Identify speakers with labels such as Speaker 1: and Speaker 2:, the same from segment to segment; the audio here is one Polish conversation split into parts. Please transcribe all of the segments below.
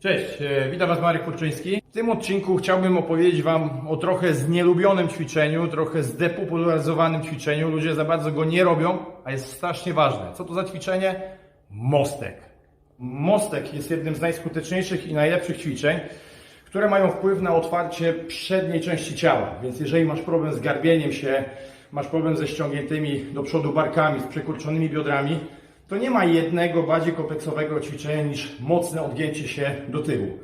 Speaker 1: Cześć, e, witam Was Marek Kurczyński. W tym odcinku chciałbym opowiedzieć Wam o trochę znielubionym ćwiczeniu, trochę zdepopularyzowanym ćwiczeniu. Ludzie za bardzo go nie robią, a jest strasznie ważne. Co to za ćwiczenie? Mostek. Mostek jest jednym z najskuteczniejszych i najlepszych ćwiczeń, które mają wpływ na otwarcie przedniej części ciała. Więc jeżeli masz problem z garbieniem się, masz problem ze ściągniętymi do przodu barkami, z przekurczonymi biodrami, to nie ma jednego bardziej kompleksowego ćwiczenia niż mocne odgięcie się do tyłu.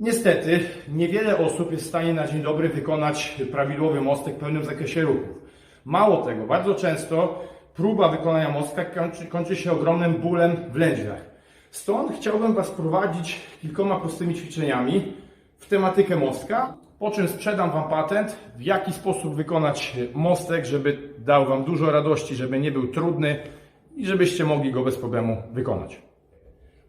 Speaker 1: Niestety, niewiele osób jest w stanie na dzień dobry wykonać prawidłowy mostek w pełnym zakresie ruchów. Mało tego, bardzo często próba wykonania mostka kończy, kończy się ogromnym bólem w lędźwiach. Stąd chciałbym Was prowadzić kilkoma prostymi ćwiczeniami w tematykę mostka, po czym sprzedam Wam patent, w jaki sposób wykonać mostek, żeby dał Wam dużo radości, żeby nie był trudny i żebyście mogli go bez problemu wykonać.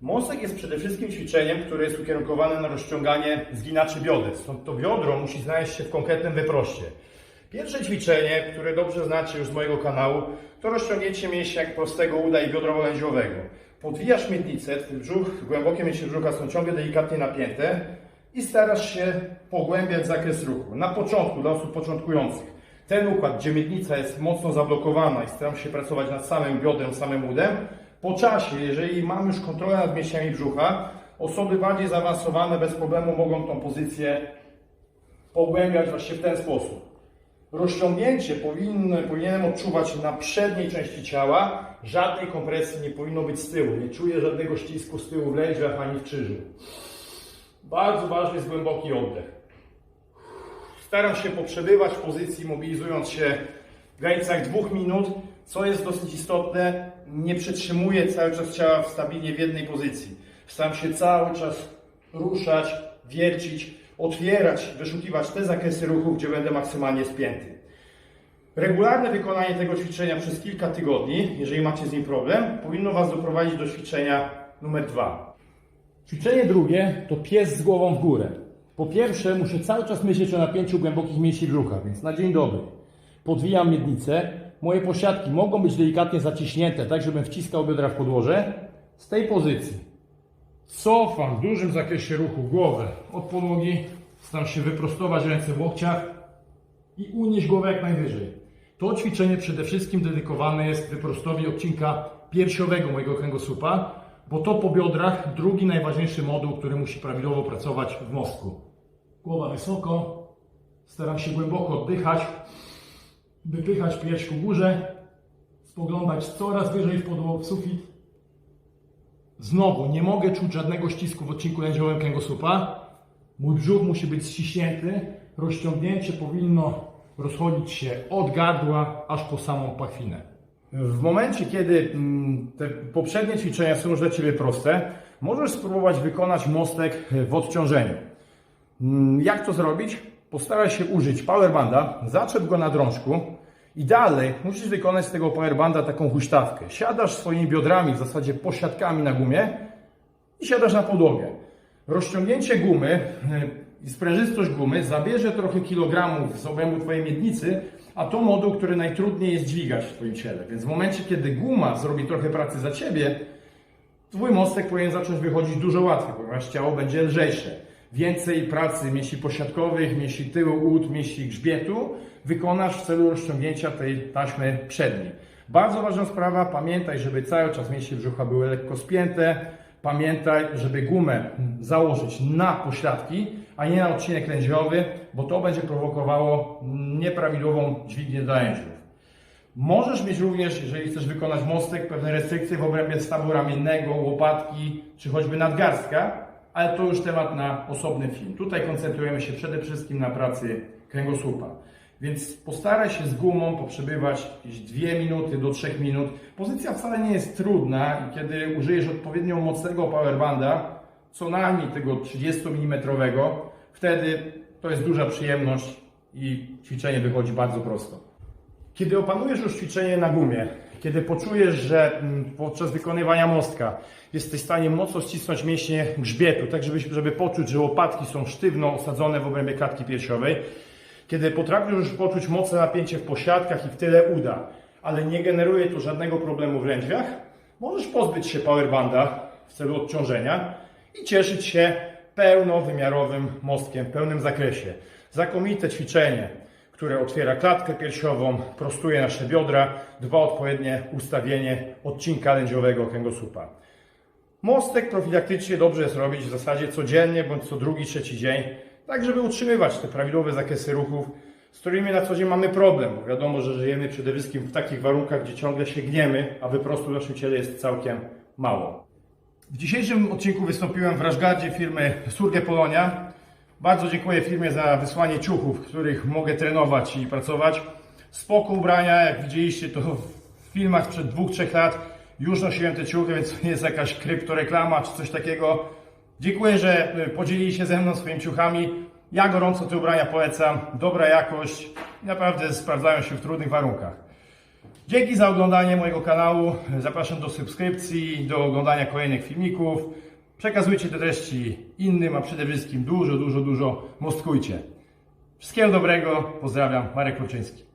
Speaker 1: Mostek jest przede wszystkim ćwiczeniem, które jest ukierunkowane na rozciąganie zginaczy bioder. Stąd to biodro musi znaleźć się w konkretnym wyproście. Pierwsze ćwiczenie, które dobrze znacie już z mojego kanału, to rozciągnięcie mięśnia prostego uda i biodrowo-lędźwiowego. Podwijasz miednicę, twój brzuch, głębokie mięśnie brzucha są ciągle delikatnie napięte i starasz się pogłębiać zakres ruchu. Na początku, dla osób początkujących, ten układ, gdzie miednica jest mocno zablokowana i staram się pracować nad samym biodrem, samym udem, po czasie, jeżeli mam już kontrolę nad mięśniami brzucha, osoby bardziej zaawansowane bez problemu mogą tą pozycję pogłębiać właśnie w ten sposób. Rozciągnięcie powinno, powinienem odczuwać na przedniej części ciała. Żadnej kompresji nie powinno być z tyłu. Nie czuję żadnego ścisku z tyłu w lędźwiach ani w krzyżu. Bardzo ważny jest głęboki oddech. Staram się poprzebywać w pozycji, mobilizując się w granicach dwóch minut, co jest dosyć istotne. Nie przetrzymuję cały czas ciała stabilnie w jednej pozycji. Staram się cały czas ruszać, wiercić, otwierać, wyszukiwać te zakresy ruchu, gdzie będę maksymalnie spięty. Regularne wykonanie tego ćwiczenia przez kilka tygodni, jeżeli macie z nim problem, powinno Was doprowadzić do ćwiczenia numer dwa. Ćwiczenie drugie to pies z głową w górę. Po pierwsze, muszę cały czas myśleć o napięciu głębokich mięśni brzucha, więc na dzień dobry podwijam miednicę. Moje posiadki mogą być delikatnie zaciśnięte, tak żebym wciskał biodra w podłoże. Z tej pozycji cofam w dużym zakresie ruchu głowę od podłogi, staram się wyprostować ręce w łokciach i unieść głowę jak najwyżej. To ćwiczenie przede wszystkim dedykowane jest wyprostowi odcinka piersiowego mojego kręgosłupa, bo to po biodrach drugi najważniejszy moduł, który musi prawidłowo pracować w mostku. Głowa wysoko, staram się głęboko oddychać, wypychać pierś ku górze, spoglądać coraz wyżej w podłogę, w sufit. Znowu, nie mogę czuć żadnego ścisku w odcinku lędźwiowym kręgosłupa. Mój brzuch musi być ściśnięty. Rozciągnięcie powinno rozchodzić się od gardła aż po samą pachwinę. W momencie, kiedy mm, te poprzednie ćwiczenia są już dla Ciebie proste, możesz spróbować wykonać mostek w odciążeniu. Mm, Jak to zrobić? Postaraj się użyć powerbanda, zaczep go na drążku i dalej musisz wykonać z tego powerbanda taką huśtawkę. Siadasz swoimi biodrami, w zasadzie posiadkami na gumie i siadasz na podłogę. Rozciągnięcie gumy e, i sprężystość gumy zabierze trochę kilogramów z obrębu Twojej miednicy, a to moduł, który najtrudniej jest dźwigać w Twoim ciele. Więc w momencie, kiedy guma zrobi trochę pracy za Ciebie, Twój mostek powinien zacząć wychodzić dużo łatwiej, ponieważ ciało będzie lżejsze. Więcej pracy mięśni posiadkowych, mięśni tyłu ud, mięśni grzbietu wykonasz w celu rozciągnięcia tej taśmy przedniej. Bardzo ważna sprawa, pamiętaj, żeby cały czas mięśnie brzucha były lekko spięte. Pamiętaj, żeby gumę założyć na pośladki, a nie na odcinek lędźwiowy, bo to będzie prowokowało nieprawidłową dźwignię dla lędźwiów. Możesz mieć również, jeżeli chcesz wykonać mostek, pewne restrykcje w obrębie stawu ramiennego, łopatki czy choćby nadgarstka, ale to już temat na osobny film. Tutaj koncentrujemy się przede wszystkim na pracy kręgosłupa. Więc postaraj się z gumą poprzebywać jakieś 2 minuty do 3 minut. Pozycja wcale nie jest trudna i kiedy użyjesz odpowiednio mocnego powerbanda, co najmniej tego 30 mm, wtedy to jest duża przyjemność i ćwiczenie wychodzi bardzo prosto. Kiedy opanujesz już ćwiczenie na gumie, kiedy poczujesz, że mm, podczas wykonywania mostka jesteś w stanie mocno ścisnąć mięśnie grzbietu, tak żeby, żeby poczuć, że łopatki są sztywno osadzone w obrębie klatki piersiowej, kiedy potrafisz już poczuć mocne napięcie w posiadkach i w tyle uda, ale nie generuje to żadnego problemu w lędźwiach, możesz pozbyć się powerbanda w celu odciążenia i cieszyć się pełnowymiarowym mostkiem w pełnym zakresie. Znakomite ćwiczenie, które otwiera klatkę piersiową, prostuje nasze biodra, dba odpowiednie ustawienie odcinka lędziowego kręgosłupa. Mostek profilaktycznie dobrze jest robić w zasadzie codziennie bądź co drugi, trzeci dzień, tak żeby utrzymywać te prawidłowe zakresy ruchów, z którymi na co dzień mamy problem, wiadomo, że żyjemy przede wszystkim w takich warunkach, gdzie ciągle się gniemy, a wyprostu w naszym ciele jest całkiem mało. W dzisiejszym odcinku wystąpiłem w Rashgardzie firmy Surge Polonia. Bardzo dziękuję firmie za wysłanie ciuchów, w których mogę trenować i pracować. Spoko ubrania, jak widzieliście to w filmach sprzed dwóch, trzech lat. Już nosiłem te ciuchy, więc nie jest jakaś kryptoreklama czy coś takiego. Dziękuję, że y, podzielili się ze mną swoimi ciuchami. Ja gorąco te ubrania polecam. Dobra jakość. Naprawdę sprawdzają się w trudnych warunkach. Dzięki za oglądanie mojego kanału. Zapraszam do subskrypcji, do oglądania kolejnych filmików. Przekazujcie te treści innym, a przede wszystkim dużo, dużo, dużo mostkujcie. Wszystkiego dobrego. Pozdrawiam. Marek Kluczyński.